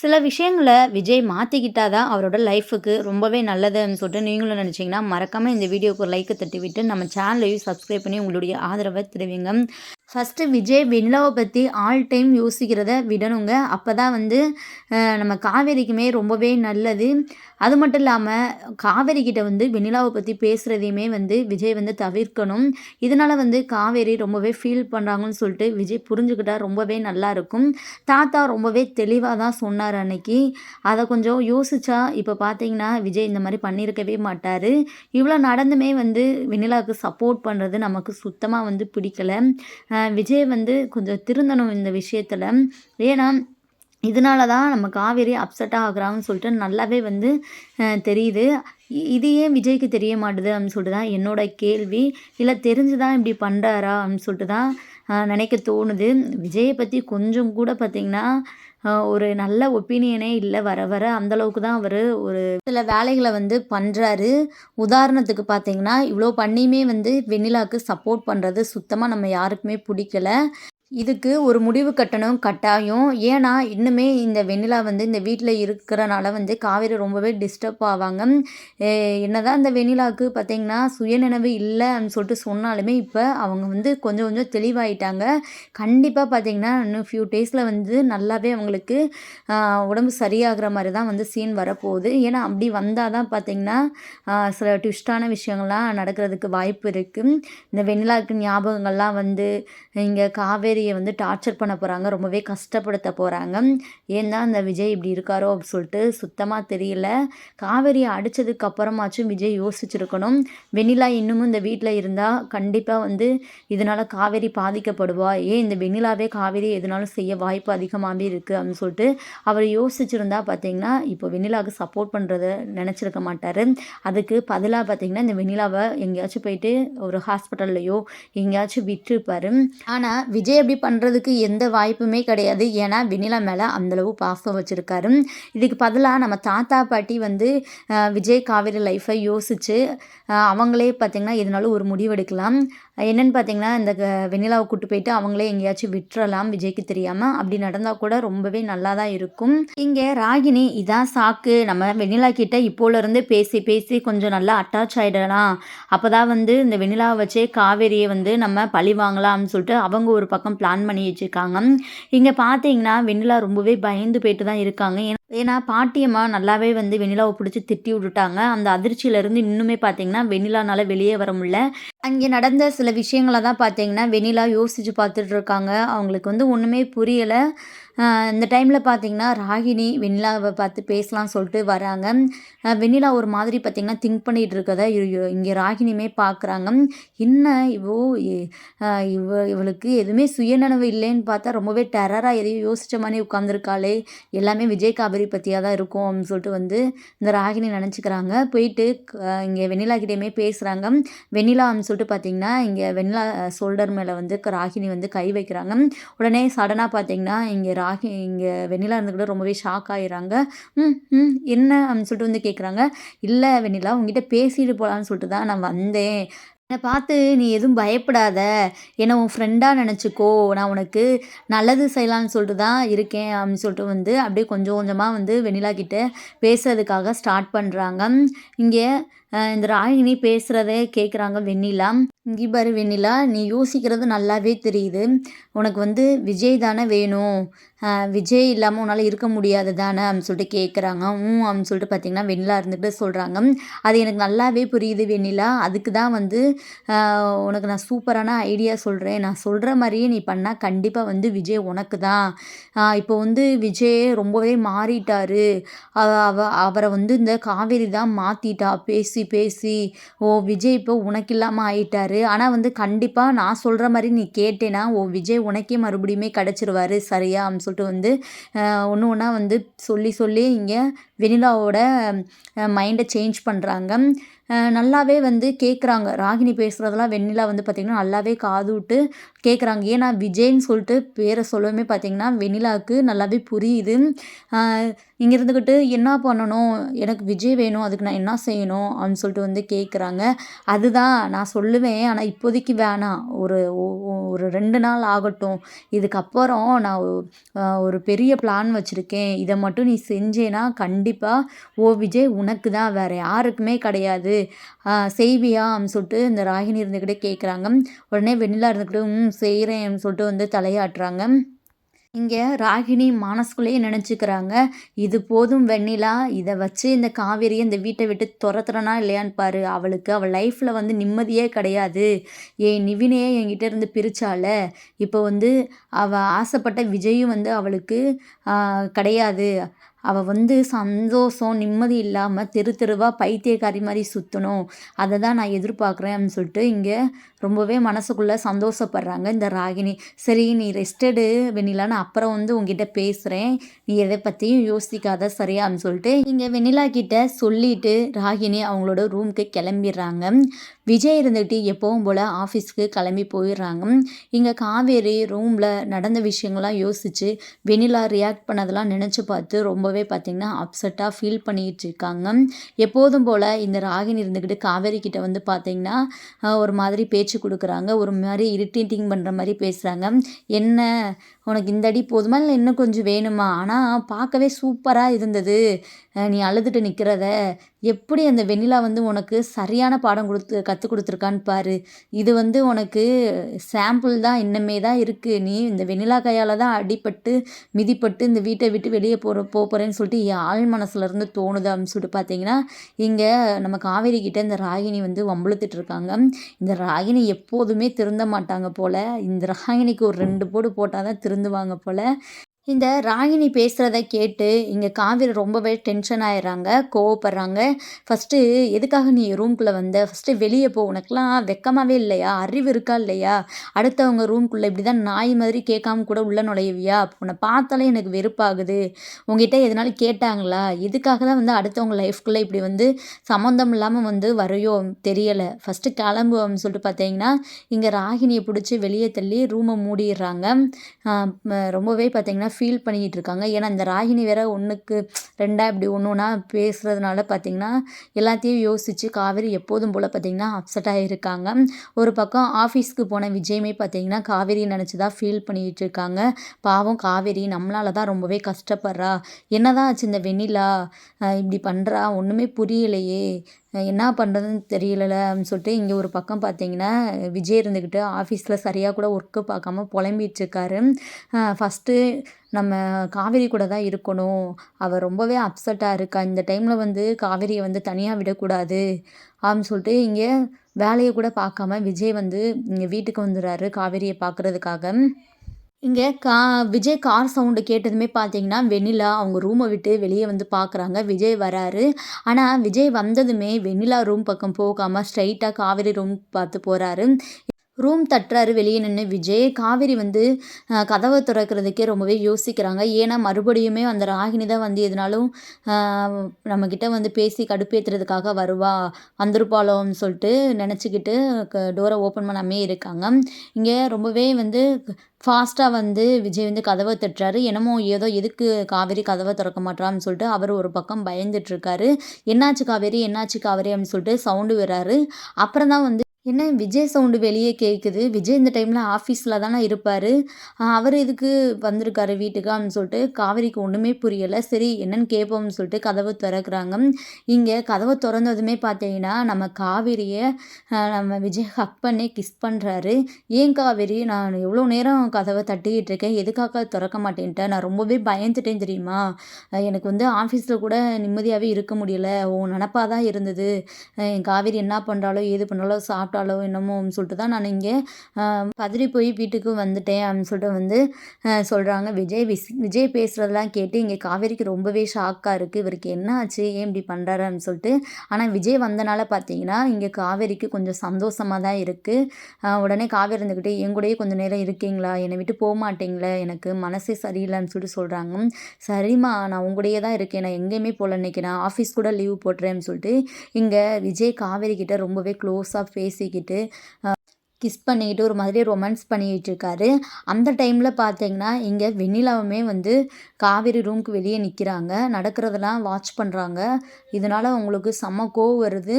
சில விஷயங்கள விஜய் மாற்றிக்கிட்டால் தான் அவரோட லைஃபுக்கு ரொம்பவே நல்லதுன்னு சொல்லிட்டு நீங்களும் நினச்சிங்கன்னா மறக்காமல் இந்த வீடியோக்கு ஒரு லைக்கை தட்டி விட்டு நம்ம சேனலையும் சப்ஸ்கிரைப் பண்ணி உங்களுடைய ஆதரவை தெரிவிங்க. ஃபஸ்ட்டு விஜய் வெண்ணிலாவை பற்றி ஆல் டைம் யோசிக்கிறத விடணுங்க. அப்போ தான் வந்து நம்ம காவேரிக்குமே ரொம்பவே நல்லது. அது மட்டும் இல்லாமல் காவேரி கிட்ட வந்து வெண்ணிலாவை பற்றி பேசுகிறதையுமே வந்து விஜய் வந்து தவிர்க்கணும். இதனால் வந்து காவேரி ரொம்பவே ஃபீல் பண்ணுறாங்கன்னு சொல்லிட்டு விஜய் புரிஞ்சுக்கிட்டா ரொம்பவே நல்லாயிருக்கும் தாத்தா ரொம்பவே தெளிவாக தான் சொன்னார் அன்னைக்கு. அதை கொஞ்சம் யோசிச்சா இப்போ பார்த்தீங்கன்னா விஜய் இந்த மாதிரி பண்ணியிருக்கவே மாட்டார். இவ்வளோ நடந்துமே வந்து வெண்ணிலாவுக்கு சப்போர்ட் பண்ணுறது நமக்கு சுத்தமாக வந்து பிடிக்கல. விஜய் வந்து கொஞ்சம் திருந்தணும் இந்த விஷயத்தில். ஏன்னா இதனால தான் நம்ம காவேரி அப்செட்டாக ஆகுறாங்கன்னு சொல்லிட்டு நல்லாவே வந்து தெரியுது. இது ஏன் விஜய்க்கு தெரிய மாட்டுது அப்படின்னு சொல்லிட்டு தான் என்னோட கேள்வி. இல்லை தெரிஞ்சு தான் இப்படி பண்ணுறாரா அப்படின்னு சொல்லிட்டு தான் நினைக்க தோணுது. விஜயை பற்றி கொஞ்சம் கூட பார்த்திங்கன்னா ஒரு நல்ல ஒப்பீனியனே இல்லை வர வர அந்தளவுக்கு தான் அவர் ஒரு சில வேலைகளை வந்து பண்ணுறாரு உதாரணத்துக்கு பார்த்தீங்கன்னா இவ்வளோ பண்ணியுமே வந்து வெண்ணிலாவுக்கு சப்போர்ட் பண்ணுறது சுத்தமாக நம்ம யாருக்குமே பிடிக்கல. இதுக்கு ஒரு முடிவு கட்டணும் கட்டாயம். ஏன்னா இன்னுமே இந்த வெண்ணிலா வந்து இந்த வீட்டில் இருக்கிறனால வந்து காவேரி ரொம்பவே டிஸ்டர்ப் ஆவாங்க. என்னதான் இந்த வெண்ணிலாவுக்கு பார்த்தீங்கன்னா சுயநினைவு இல்லை அப்படின்னு சொல்லிட்டு சொன்னாலுமே இப்போ அவங்க வந்து கொஞ்சம் கொஞ்சம் தெளிவாயிட்டாங்க. கண்டிப்பாக பார்த்தீங்கன்னா இன்னும் ஃபியூ டேஸில் வந்து நல்லாவே அவங்களுக்கு உடம்பு சரியாகிற மாதிரி தான் வந்து சீன் வரப்போகுது. ஏன்னா அப்படி வந்தால் தான் பார்த்தீங்கன்னா சில ட்விஸ்டான விஷயங்கள்லாம் நடக்கிறதுக்கு வாய்ப்பு இருக்குது இந்த வெண்ணிலாவுக்கு ஞாபகங்கள்லாம் வந்து இங்கே காவேரி காவேரியை வந்து டார்ச்சர் பண்ண போகிறாங்க ரொம்பவே கஷ்டப்படுத்த போகிறாங்க ஏன் தான் இந்த விஜய் இப்படி இருக்காரோ அப்படின்னு சொல்லிட்டு சுத்தமாக தெரியல. காவேரியை அடித்ததுக்கு அப்புறமாச்சும் விஜய் யோசிச்சிருக்கணும். வெண்ணிலா இன்னமும் இந்த வீட்டில் இருந்தால் கண்டிப்பாக வந்து இதனால் காவேரி பாதிக்கப்படுவா. ஏன் இந்த வெண்ணிலாவே காவேரி எதுனாலும் செய்ய வாய்ப்பு அதிகமாகவே இருக்குது அப்படின்னு சொல்லிட்டு அவர் யோசிச்சிருந்தா பார்த்தீங்கன்னா இப்போ வெண்ணிலாவுக்கு சப்போர்ட் பண்ணுறத நினச்சிருக்க மாட்டார். அதுக்கு பதிலாக பார்த்தீங்கன்னா இந்த வெண்ணிலாவை எங்கேயாச்சும் போயிட்டு ஒரு ஹாஸ்பிட்டல்லையோ எங்கேயாச்சும் விட்டுருப்பாரு. ஆனால் விஜய் அப்படி பண்ணுறதுக்கு எந்த வாய்ப்புமே கிடையாது. ஏன்னா வெண்ணிலா மேலே அந்தளவு பாசம் வச்சுருக்காரு. இதுக்கு பதிலாக நம்ம தாத்தா பாட்டி வந்து விஜய் காவேரி லைஃப்பை யோசித்து அவங்களே பார்த்திங்கன்னா எதுனாலும் ஒரு முடிவெடுக்கலாம் என்னென்னு பார்த்தீங்கன்னா இந்த க- வெண்ணிலாவை கூட்டு போயிட்டு அவங்களே எங்கேயாச்சும் விட்டுறலாம் விஜய்க்கு தெரியாமல் அப்படி நடந்தால் கூட ரொம்பவே நல்லா தான் இருக்கும். இங்கே ராகினி இதான் சாக்கு. நம்ம வெண்ணிலா கிட்ட இப்போலேருந்து பேசி பேசி கொஞ்சம் நல்லா அட்டாச் ஆகிடலாம் அப்போ தான் வந்து இந்த வெண்ணிலாவை வச்சே காவேரியை வந்து நம்ம பழி வாங்கலாம்னு சொல்லிட்டு அவங்க ஒரு பக்கம் பிளான் பண்ணி வச்சுருக்காங்க. இங்கே பார்த்தீங்கன்னா வெண்ணிலா ரொம்பவே பயந்து போயிட்டு தான் இருக்காங்க. ஏன்னா ஏன்னா பாட்டியம்மா நல்லாவே வந்து வெண்ணிலாவை பிடிச்சி திட்டி விட்டுட்டாங்க. அந்த அதிர்ச்சியிலேருந்து இன்னுமே பார்த்தீங்கன்னா வெண்ணிலானால வெளியே வர முடியல. அங்கே நடந்த சில விஷயங்களை தான் பார்த்தீங்கன்னா வெண்ணிலா யோசித்து பார்த்துட்டு இருக்காங்க. அவங்களுக்கு வந்து ஒன்றுமே புரியலை. இந்த டைமில் பார்த்தீங்கன்னா ராகினி வெண்ணிலாவை பார்த்து பேசலாம் சொல்லிட்டு வராங்க. வெண்ணிலா ஒரு மாதிரி பார்த்திங்கன்னா திங்க் பண்ணிகிட்டு இருக்கதை இங்கே ராகினியுமே பார்க்குறாங்க என்ன இவோ இவ இவளுக்கு எதுவுமே சுயநனவு இல்லைன்னு பார்த்தா ரொம்பவே டெரராக எதையும் யோசித்த மாதிரி உட்காந்துருக்காளே எல்லாமே விஜய் காவேரி பற்றியாக தான் இருக்கும் அப்படின்னு சொல்லிட்டு வந்து இந்த ராகினி நினச்சிக்கிறாங்க. போயிட்டு இங்கே வெண்ணிலா கிட்டேயுமே பேசுகிறாங்க வெண்ணிலா அப்படின்னு சொல்லிட்டு பார்த்தீங்கன்னா இங்கே வெண்ணிலா ஷோல்டர் மேலே வந்து க- ராகினி வந்து கை வைக்கிறாங்க. உடனே சடனாக பார்த்தீங்கன்னா இங்கே ராகி இங்கே வெண்ணிலா இருந்துக்கிட்ட ரொம்பவே ஷாக் ஆகிடுறாங்க ம் ம் என்ன? அப்படின்னு சொல்லிட்டு வந்து கேட்குறாங்க இல்லை வெண்ணிலா உங்ககிட்ட பேசிட்டு போகலான்னு சொல்லிட்டு தான் நான் வந்தேன். என்னை பார்த்து நீ எதுவும் பயப்படாத. என்னை உன் ஃப்ரெண்டாக நினச்சிக்கோ. நான் உனக்கு நல்லது செய்யலாம்னு சொல்லிட்டு தான் இருக்கேன். அப்படின்னு சொல்லிட்டு வந்து அப்படியே கொஞ்சம் கொஞ்சமாக வந்து வெண்ணிலா கிட்டே பேசுறதுக்காக ஸ்டார்ட் பண்ணுறாங்க இங்கே இந்த ராகினி பேசுகிறதே கேட்குறாங்க வெண்ணிலா. இங்கே பாரு வெண்ணிலா நீ யோசிக்கிறது நல்லாவே தெரியுது. உனக்கு வந்து விஜய் தானே வேணும். விஜய் இல்லாமல் உன்னால் இருக்க முடியாது தானே அப்படின்னு சொல்லிட்டு கேட்குறாங்க ம் அப்படின்னு சொல்லிட்டு பார்த்தீங்கன்னா வெண்ணிலா இருந்துகிட்டு சொல்கிறாங்க அது எனக்கு நல்லாவே புரியுது வெண்ணிலா. அதுக்கு தான் வந்து உனக்கு நான் சூப்பரான ஐடியா சொல்கிறேன் நான் சொல்கிற மாதிரியே நீ பண்ணால் கண்டிப்பாக வந்து விஜய் உனக்கு தான். இப்போ வந்து விஜய் ரொம்பவே மாறிட்டார். அவ- அவ அவரை வந்து இந்த காவேரி தான் மாற்றிட்டா பேசி பேசி ஓ விஜய் இப்போ உனக்கு இல்லாமல் ஆயிட்டாரு. ஆனால் வந்து கண்டிப்பாக நான் சொல்கிற மாதிரி நீ கேட்டேன்னா ஓ விஜய் உனக்கே மறுபடியுமே கிடச்சிருவாரு. சரியா? அப்படின்னு சொல்லிட்டு வந்து ஒன்று ஒன்றா வந்து சொல்லி சொல்லி இங்கே வெனிலாவோட மைண்டை சேஞ்ச் பண்ணுறாங்க நல்லாவே வந்து கேட்குறாங்க ராகினி பேசுகிறதெல்லாம் வெண்ணிலா வந்து பார்த்திங்கன்னா நல்லாவே காது விட்டு கேட்குறாங்க ஏன்னா விஜய்ன்னு சொல்லிட்டு பேரை சொல்லவுமே பார்த்திங்கன்னா வெண்ணிலாவுக்கு நல்லாவே புரியுது. இங்கே இருந்துக்கிட்டு என்ன பண்ணணும்? எனக்கு விஜய் வேணும். அதுக்கு நான் என்ன செய்யணும்? அப்படின்னு சொல்லிட்டு வந்து கேட்குறாங்க அதுதான் நான் சொல்லுவேன். ஆனால் இப்போதைக்கு வேணாம். ஒரு ஒரு ரெண்டு நாள் ஆகட்டும். இதுக்கப்புறம் நான் ஒரு பெரிய பிளான் வச்சுருக்கேன். இதை மட்டும் நீ செஞ்சேன்னா கண்டிப்பாக ஓ விஜய் உனக்கு தான். வேறு யாருக்குமே கிடையாது. செய்வியா? அப்படின்னு சொல்லிட்டு இந்த ராகினி இருந்துக்கிட்டே கேட்குறாங்க உடனே வெண்ணிலா இருந்துக்கிட்டு ம் செய்கிறேன் சொல்லிட்டு வந்து தலையாட்டுறாங்க. இங்கே ராகினி மனசுக்குள்ளேயே நினச்சிக்கிறாங்க இது போதும் வெண்ணிலா இதை வச்சு இந்த காவேரியை இந்த வீட்டை விட்டு துரத்துறனா இல்லையான்னு பாரு. அவளுக்கு அவள் லைஃப்பில் வந்து நிம்மதியே கிடையாது. ஏன் நிவினையே என்கிட்ட இருந்து பிரிச்சால. இப்போ வந்து அவள் ஆசைப்பட்ட விஜயும் வந்து அவளுக்கு கிடையாது. அவள் வந்து சந்தோஷம் நிம்மதி இல்லாமல் தெரு தெருவாக பைத்தியக்காரி மாதிரி சுற்றணும் அதை தான் நான் எதிர்பார்க்குறேன் அப்படின்னு சொல்லிட்டு இங்கே ரொம்பவே மனசுக்குள்ளே சந்தோஷப்படுறாங்க இந்த ராகினி சரி நீ ரெஸ்டடு வெண்ணிலா நான் அப்புறம் வந்து உங்ககிட்ட பேசுகிறேன் நீ எதை பற்றியும் யோசிக்காத சரியான்னு சொல்லிட்டு இங்கே வெண்ணிலா கிட்ட சொல்லிட்டு ராகினி அவங்களோட ரூமுக்கு கிளம்பிடுறாங்க. விஜய் இருந்துக்கிட்டு எப்பவும் போல் ஆஃபீஸ்க்கு கிளம்பி போயிடுறாங்க. இங்கே காவேரி ரூமில் நடந்த விஷயங்கள்லாம் யோசித்து வெண்ணிலா ரியாக்ட் பண்ணதெல்லாம் நினச்சி பார்த்து ரொம்ப ரொம்பவே பார்த்திங்கன்னா அப்செட்டாக ஃபீல் பண்ணிகிட்டு இருக்காங்க எப்போதும் போல் இந்த ராகினி இருந்துக்கிட்டு காவேரி கிட்ட வந்து பார்த்திங்கன்னா ஒரு மாதிரி பேச்சு கொடுக்குறாங்க. ஒரு மாதிரி இரிட்டேட்டிங் பண்ணுற மாதிரி பேசுகிறாங்க என்ன உனக்கு இந்த அடி போதுமா? இல்லை இன்னும் கொஞ்சம் வேணுமா? ஆனால் பார்க்கவே சூப்பராக இருந்தது. நீ அழுதுட்டு நிற்கிறத எப்படி அந்த வெண்ணிலா வந்து உனக்கு சரியான பாடம் கொடுத்து கற்றுக் கொடுத்துருக்கான்னு பாரு. இது வந்து உனக்கு சாம்பிள் தான் இன்னமே தான் இருக்குது நீ இந்த வெண்ணிலா கையால் தான் அடிப்பட்டு மிதிப்பட்டு இந்த வீட்டை விட்டு வெளியே போகிற போகிறேன்னு சொல்லிட்டு என் ஆள் மனசுலேருந்து தோணுது அப்படின்னு சொல்லிட்டு பார்த்தீங்கன்னா இங்கே நம்ம காவேரி கிட்டே இந்த ராகினி வந்து வம்பளுத்துட்டு இருக்காங்க. இந்த ராகினி எப்போதுமே திருந்த மாட்டாங்க போல். இந்த ராகினிக்கு ஒரு ரெண்டு போடு போட்டால் தான் திருந்துவாங்க போல். இந்த ராகினி பேசுகிறத கேட்டு இங்கே காவிரி ரொம்பவே டென்ஷன் ஆயிடுறாங்க கோவப்படுறாங்க. ஃபஸ்ட்டு எதுக்காக நீ ரூம்குள்ளே வந்த? ஃபஸ்ட்டு வெளியே போ உனக்குலாம் வெக்கமாகவே இல்லையா? அறிவு இருக்கா இல்லையா? அடுத்தவங்க ரூம்குள்ளே இப்படி தான் நாய் மாதிரி கேட்காம கூட உள்ளே நுழைவியா உன்னை பார்த்தாலே எனக்கு வெறுப்பாகுது. உங்ககிட்ட எதனாலும் கேட்டாங்களா? இதுக்காக தான் வந்து அடுத்தவங்க லைஃப்குள்ளே இப்படி வந்து சம்மந்தம் இல்லாமல் வந்து வரையோ? தெரியலை. ஃபஸ்ட்டு கிளம்புவோம்னு சொல்லிட்டு பார்த்தீங்கன்னா இங்கே ராகினியை பிடிச்சி வெளியே தள்ளி ரூமை மூடிடுறாங்க. ரொம்பவே பார்த்தீங்கன்னா ஃபீல் பண்ணிக்கிட்டு இருக்காங்க. ஏன்னா இந்த ராகினி வேற ஒன்றுக்கு ரெண்டா இப்படி ஒன்று ஒன்றா பேசுகிறதுனால பார்த்தீங்கன்னா எல்லாத்தையும் யோசித்து காவேரி எப்போதும் போல் பார்த்தீங்கன்னா அப்செட்டாக இருக்காங்க. ஒரு பக்கம் ஆஃபீஸ்க்கு போன விஜயமே பார்த்தீங்கன்னா காவேரி நினச்சி தான் ஃபீல் பண்ணிக்கிட்டு இருக்காங்க. பாவம் காவேரி நம்மளால தான் ரொம்பவே கஷ்டப்படுறா. என்னதான் ஆச்சு இந்த வெண்ணிலா? இப்படி பண்ணுறா ஒன்றுமே புரியலையே. என்ன பண்ணுறதுன்னு தெரியல அப்படின்னு சொல்லிட்டு இங்கே ஒரு பக்கம் பார்த்தீங்கன்னா விஜய் இருந்துக்கிட்டு ஆஃபீஸில் சரியாக கூட ஒர்க்கு பார்க்காம புலம்பிட்டுருக்காரு. ஃபஸ்ட்டு நம்ம காவேரி கூட தான் இருக்கணும். அவள் ரொம்பவே அப்செட்டாக இருக்கா. இந்த டைமில் வந்து காவேரியை வந்து தனியாக விடக்கூடாது அப்படின்னு சொல்லிட்டு இங்கே வேலையை கூட பார்க்காம விஜய் வந்து இங்கே வீட்டுக்கு வந்துடுறாரு காவேரியை பார்க்குறதுக்காக. இங்கே கா விஜய் கார் சவுண்டு கேட்டதுமே பார்த்தீங்கன்னா வெண்ணிலா அவங்க ரூமை விட்டு வெளியே வந்து பார்க்குறாங்க விஜய் வராரு. ஆனால் விஜய் வந்ததுமே வெண்ணிலா ரூம் பக்கம் போகாமல் ஸ்ட்ரைட்டாக காவேரி ரூம் பார்த்து போகிறாரு ரூம் தட்டுறாரு வெளியே நின்று விஜய் காவேரி வந்து கதவை திறக்கிறதுக்கே ரொம்பவே யோசிக்கிறாங்க. ஏன்னா மறுபடியுமே அந்த ராகினி தான் வந்து எதுனாலும் நம்மக்கிட்ட வந்து பேசி கடுப்பேற்றுறதுக்காக வருவா வந்திருப்பாளோன்னு சொல்லிட்டு நினச்சிக்கிட்டு டோரை ஓப்பன் பண்ணாமே இருக்காங்க. இங்கே ரொம்பவே வந்து ஃபாஸ்ட்டாக வந்து விஜய் வந்து கதவை தட்டுறாரு. என்னமோ ஏதோ எதுக்கு காவேரி கதவை திறக்க மாட்டான்னு சொல்லிட்டு அவர் ஒரு பக்கம் பயந்துட்டுருக்காரு என்னாச்சு காவேரி? என்னாச்சு காவேரி? அப்படின்னு சொல்லிட்டு சவுண்டு வர்றாரு அப்புறம் தான் வந்து என்ன விஜய் சவுண்டு வெளியே கேட்குது விஜய் இந்த டைமில் ஆஃபீஸில் தானே இருப்பார். அவர் எதுக்கு வந்திருக்காரு வீட்டுக்கு அப்படின்னு சொல்லிட்டு காவேரிக்கு ஒன்றுமே புரியலை. சரி என்னன்னு கேட்போம்னு சொல்லிட்டு கதவை திறக்கிறாங்க. இங்கே கதவை திறந்ததுமே பார்த்தீங்கன்னா நம்ம காவேரியை நம்ம விஜய் ஹக் பண்ணி கிஸ் பண்ணுறாரு ஏன் காவேரி? நான் எவ்வளோ நேரம் கதவை தட்டிக்கிட்டு இருக்கேன். எதுக்காக திறக்க மாட்டேன்ட்டேன் நான் ரொம்பவே பயந்துட்டேன் தெரியுமா? எனக்கு வந்து ஆஃபீஸில் கூட நிம்மதியாகவே இருக்க முடியல. உன் நினப்பாக தான் இருந்தது என் காவேரி என்ன பண்ணுறாலோ ஏது பண்ணாலோ சாப்பிட்டு சாப்பிட்டாலோ என்னமோன்னு சொல்லிட்டு தான் நான் இங்கே பதறி போய் வீட்டுக்கு வந்துட்டேன் அப்படின்னு சொல்லிட்டு வந்து சொல்கிறாங்க விஜய் விஸ் விஜய் பேசுகிறதெல்லாம் கேட்டு இங்கே காவேரிக்கு ரொம்பவே ஷாக்காக இருக்குது இவருக்கு என்ன ஆச்சு? ஏன் இப்படி பண்ணுறாரு அப்படின்னு சொல்லிட்டு ஆனால் விஜய் வந்தனால பார்த்தீங்கன்னா இங்கே காவேரிக்கு கொஞ்சம் சந்தோஷமாக தான் இருக்குது உடனே காவேரி இருந்துக்கிட்டு என் கூடயே கொஞ்சம் நேரம் இருக்கீங்களா? என்னை விட்டு போக மாட்டீங்களா? எனக்கு மனசே சரியில்லைன்னு சொல்லிட்டு சொல்கிறாங்க சரிம்மா நான் உங்களையே தான் இருக்கேன். நான் எங்கேயுமே போகல இன்றைக்கி நான் ஆஃபீஸ் கூட லீவ் போட்டுறேன்னு சொல்லிட்டு இங்கே விஜய் காவேரி கிட்ட ரொம்பவே க்ளோஸாக பேசிக்கிட்டு கிஸ் பண்ணிக்கிட்டு ஒரு மாதிரி ரொமான்ஸ் பண்ணிக்கிட்டு இருக்காரு அந்த டைமில் பார்த்தீங்கன்னா இங்கே வெண்ணிலாவுமே வந்து காவேரி ரூமுக்கு வெளியே நிற்கிறாங்க நடக்கிறதெல்லாம் வாட்ச் பண்ணுறாங்க இதனால் அவங்களுக்கு செம்ம கோவம் வருது.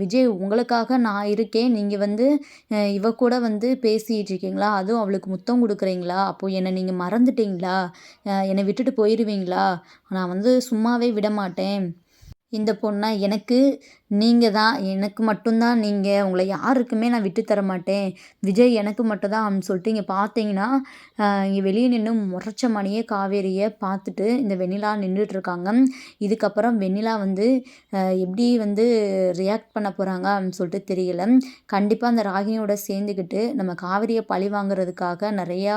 விஜய் உங்களுக்காக நான் இருக்கேன். நீங்கள் வந்து இவ கூட வந்து பேசிகிட்டு இருக்கீங்களா அதுவும் அவளுக்கு முத்தம் கொடுக்குறீங்களா? அப்போ என்னை நீங்கள் மறந்துட்டீங்களா? என்னை விட்டுட்டு போயிடுவீங்களா நான் வந்து சும்மாவே விட மாட்டேன் இந்த பொண்ணை எனக்கு நீங்கள் தான் எனக்கு மட்டும்தான் நீங்கள் உங்களை யாருக்குமே நான் விட்டு தர மாட்டேன். விஜய் எனக்கு மட்டும்தான் அப்படின்னு சொல்லிட்டு இங்கே பார்த்தீங்கன்னா இங்கே வெளியே நின்று முறைச்ச மணியே காவேரியை பார்த்துட்டு இந்த வெண்ணிலா நின்றுட்டுருக்காங்க இதுக்கப்புறம் வெண்ணிலா வந்து எப்படி வந்து ரியாக்ட் பண்ண போகிறாங்க அப்படின்னு சொல்லிட்டு தெரியல. கண்டிப்பாக அந்த ராகினியோட சேர்ந்துக்கிட்டு நம்ம காவேரியை பழி வாங்குறதுக்காக நிறையா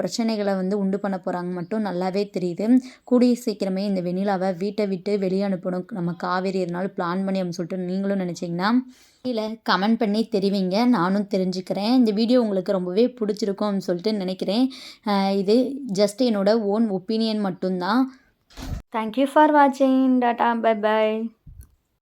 பிரச்சனைகளை வந்து உண்டு பண்ண போகிறாங்க மட்டும் நல்லாவே தெரியுது. கூடிய சீக்கிரமே இந்த வெண்ணிலாவை வீட்டை விட்டு வெளியே அனுப்பணும். நம்ம காவேரி இருந்தாலும் பிளான் பண்ணி அப்படின்னு சொல்லிட்டு நீங்களும் நினச்சிங்கன்னா கீழே கமெண்ட் பண்ணி தெரிவிங்க. நானும் தெரிஞ்சுக்கிறேன். இந்த வீடியோ உங்களுக்கு ரொம்பவே பிடிச்சிருக்கும் அப்படின்னு சொல்லிட்டு நினைக்கிறேன். இது ஜஸ்ட் என்னோட ஓன் ஒப்பீனியன் மட்டும்தான். தேங்க்யூ ஃபார் வாட்சிங் டாட்டா பை பை